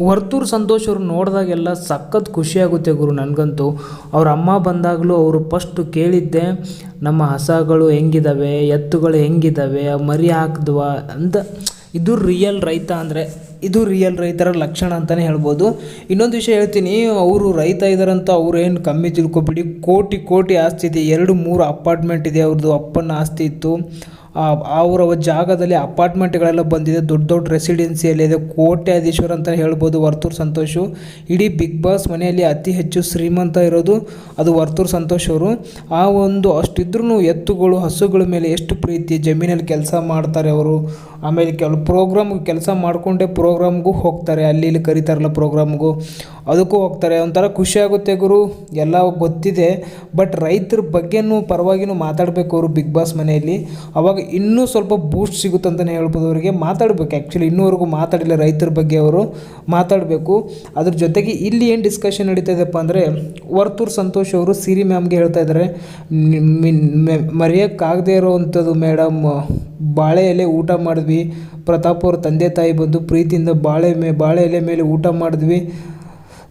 ವರ್ತೂರು ಸಂತೋಷ್ ಅವ್ರು ನೋಡಿದಾಗೆಲ್ಲ ಸಖತ್ ಖುಷಿಯಾಗುತ್ತೆ ಗುರು ನನಗಂತೂ. ಅವ್ರ ಅಮ್ಮ ಬಂದಾಗಲೂ ಅವರು ಫಸ್ಟು ಕೇಳಿದ್ದೆ, ನಮ್ಮ ಹಸಗಳು ಹೆಂಗಿದ್ದಾವೆ ಎತ್ತುಗಳು ಹೆಂಗಿದ್ದಾವೆ ಮರಿ ಹಾಕಿದ್ವಾ? ಅಂತ. ಇದು ರಿಯಲ್ ರೈತ ಅಂದರೆ, ಇದು ರಿಯಲ್ ರೈತರ ಲಕ್ಷಣ ಅಂತಲೇ ಹೇಳ್ಬೋದು. ಇನ್ನೊಂದು ವಿಷಯ ಹೇಳ್ತೀನಿ, ಅವರು ರೈತ ಇದ್ದಾರಂತ ಅವ್ರೇನು ಕಮ್ಮಿ ತಿಳ್ಕೊಬಿಡಿ. ಕೋಟಿ ಕೋಟಿ ಆಸ್ತಿ ಇದೆ. ಎರಡು ಮೂರು ಅಪಾರ್ಟ್ಮೆಂಟ್ ಇದೆ ಅವ್ರದ್ದು ಅಪ್ಪನ ಆಸ್ತಿ ಇತ್ತು. ಅವರ ಜಾಗದಲ್ಲಿ ಅಪಾರ್ಟ್ಮೆಂಟ್ಗಳೆಲ್ಲ ಬಂದಿದೆ, ದೊಡ್ಡ ದೊಡ್ಡ ರೆಸಿಡೆನ್ಸಿಯಲ್ಲಿದೆ, ಕೋಟ್ಯಾಧೀಶ್ವರ ಅಂತ ಹೇಳ್ಬೋದು ವರ್ತೂರ್ ಸಂತೋಷು. ಇಡೀ ಬಿಗ್ ಬಾಸ್ ಮನೆಯಲ್ಲಿ ಅತಿ ಹೆಚ್ಚು ಶ್ರೀಮಂತ ಇರೋದು ಅದು ವರ್ತೂರ್ ಸಂತೋಷ್ ಅವರು. ಆ ಒಂದು ಅಷ್ಟಿದ್ರೂ ಎತ್ತುಗಳು, ಹಸುಗಳ ಮೇಲೆ ಎಷ್ಟು ಪ್ರೀತಿ, ಜಮೀನಲ್ಲಿ ಕೆಲಸ ಮಾಡ್ತಾರೆ ಅವರು. ಆಮೇಲೆ ಕೆಲವು ಪ್ರೋಗ್ರಾಮ್ಗೆ ಕೆಲಸ ಮಾಡಿಕೊಂಡೇ ಪ್ರೋಗ್ರಾಮ್ಗೂ ಹೋಗ್ತಾರೆ, ಅಲ್ಲಿ ಇಲ್ಲಿ ಕರೀತಾರಲ್ಲ ಪ್ರೋಗ್ರಾಮ್ಗೂ. ಅದಕ್ಕೂ ಹೋಗ್ತಾರೆ. ಒಂಥರ ಖುಷಿಯಾಗುತ್ತೆ ಗುರು. ಎಲ್ಲ ಗೊತ್ತಿದೆ. ಬಟ್ ರೈತರ ಬಗ್ಗೆನೂ ಪರವಾಗಿನೂ ಮಾತಾಡಬೇಕು ಅವರು ಬಿಗ್ ಬಾಸ್ ಮನೆಯಲ್ಲಿ. ಅವಾಗ ಇನ್ನೂ ಸ್ವಲ್ಪ ಬೂಸ್ಟ್ ಸಿಗುತ್ತೆ ಅಂತಲೇ ಹೇಳ್ಬೋದು ಅವರಿಗೆ. ಮಾತಾಡಬೇಕು ಆ್ಯಕ್ಚುಲಿ ಇನ್ನೂವರೆಗೂ ಮಾತಾಡಿಲ್ಲ ರೈತರ ಬಗ್ಗೆ ಅವರು. ಮಾತಾಡಬೇಕು. ಅದ್ರ ಜೊತೆಗೆ ಇಲ್ಲಿ ಏನು ಡಿಸ್ಕಷನ್ ನಡೀತಾ ಇದೆಪ್ಪ ಅಂದರೆ, ವರ್ತೂರ್ ಸಂತೋಷ್ ಅವರು ಸಿರಿ ಮ್ಯಾಮ್ಗೆ ಹೇಳ್ತಾ ಇದ್ದಾರೆ ಮರೆಯೋಕ್ಕಾಗದೇ ಇರೋವಂಥದ್ದು ಮೇಡಮ್ ಬಾಳೆ ಎಲೆ ಊಟ ಮಾಡಿದ್ವಿ. ಪ್ರತಾಪ್ ಅವ್ರ ತಂದೆ ತಾಯಿ ಬಂದು ಪ್ರೀತಿಯಿಂದ ಬಾಳೆ ಮೇ, ಬಾಳೆ ಎಲೆ ಮೇಲೆ ಊಟ ಮಾಡಿದ್ವಿ.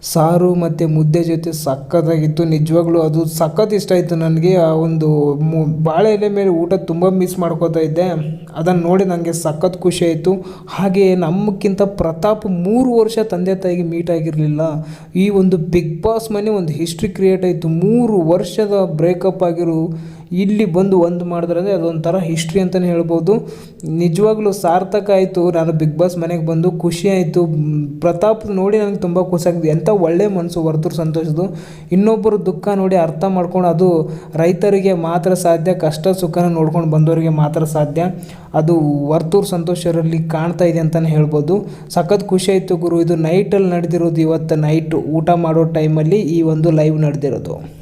ಸಾರು ಮತ್ತು ಮುದ್ದೆ ಜೊತೆ ಸಖತ್ತಾಗಿತ್ತು ನಿಜವಾಗ್ಲೂ ಅದು ಸಖತ್ತು ಇಷ್ಟ ಆಯಿತು ನನಗೆ. ಆ ಒಂದು ಮು, ಬಾಳೆ ಎಲೆ ಮೇಲೆ ಊಟ ತುಂಬ ಮಿಸ್ ಮಾಡ್ಕೋತಾ ಇದ್ದೆ. ಅದನ್ನು ನೋಡಿ ನನಗೆ ಸಖತ್ ಖುಷಿ ಆಯಿತು. ಹಾಗೆ ನಮಗಿಂತ ಪ್ರತಾಪ್ ಮೂರು ವರ್ಷ ತಂದೆ ತಾಯಿಗೆ ಮೀಟ್ ಆಗಿರಲಿಲ್ಲ. ಈ ಒಂದು ಬಿಗ್ ಬಾಸ್ ಮನೆ ಒಂದು ಹಿಸ್ಟ್ರಿ ಕ್ರಿಯೇಟ್ ಆಯಿತು. ಮೂರು ವರ್ಷದ ಬ್ರೇಕಪ್ ಆಗಿರೋ. ಇಲ್ಲಿ ಬಂದು ಒಂದು ಮಾಡಿದ್ರೆ ಅಂದರೆ ಅದೊಂಥರ ಹಿಸ್ಟ್ರಿ ಅಂತಲೇ ಹೇಳ್ಬೋದು. ನಿಜವಾಗ್ಲೂ ಸಾರ್ಥಕ ಆಯಿತು. ನಾನು ಬಿಗ್ ಬಾಸ್ ಮನೆಗೆ ಬಂದು ಖುಷಿ ಆಯಿತು. ಪ್ರತಾಪ್ ನೋಡಿ ನನಗೆ ತುಂಬ ಖುಷಿ ಆಗಿದೆ ಎಂಥ ಒಳ್ಳೆ ಮನಸ್ಸು ವರ್ತೂರು ಸಂತೋಷದ್ದು ಇನ್ನೊಬ್ಬರು ದುಃಖ ನೋಡಿ ಅರ್ಥ ಮಾಡ್ಕೊಂಡು ಅದು ರೈತರಿಗೆ ಮಾತ್ರ ಸಾಧ್ಯ, ಕಷ್ಟ ಸುಖನ ನೋಡ್ಕೊಂಡು ಬಂದವರಿಗೆ ಮಾತ್ರ ಸಾಧ್ಯ. ಅದು ವರ್ತೂರು ಸಂತೋಷರಲ್ಲಿ ಕಾಣ್ತಾ ಇದೆ ಅಂತಲೇ ಹೇಳ್ಬೋದು. ಸಖತ್ ಖುಷಿ ಆಯಿತು ಗುರು. ಇದು ನೈಟಲ್ಲಿ ನಡೆದಿರೋದು ಇವತ್ತು ನೈಟು ಊಟ ಮಾಡೋ ಟೈಮಲ್ಲಿ ಈ ಒಂದು ಲೈವ್ ನಡೆದಿರೋದು.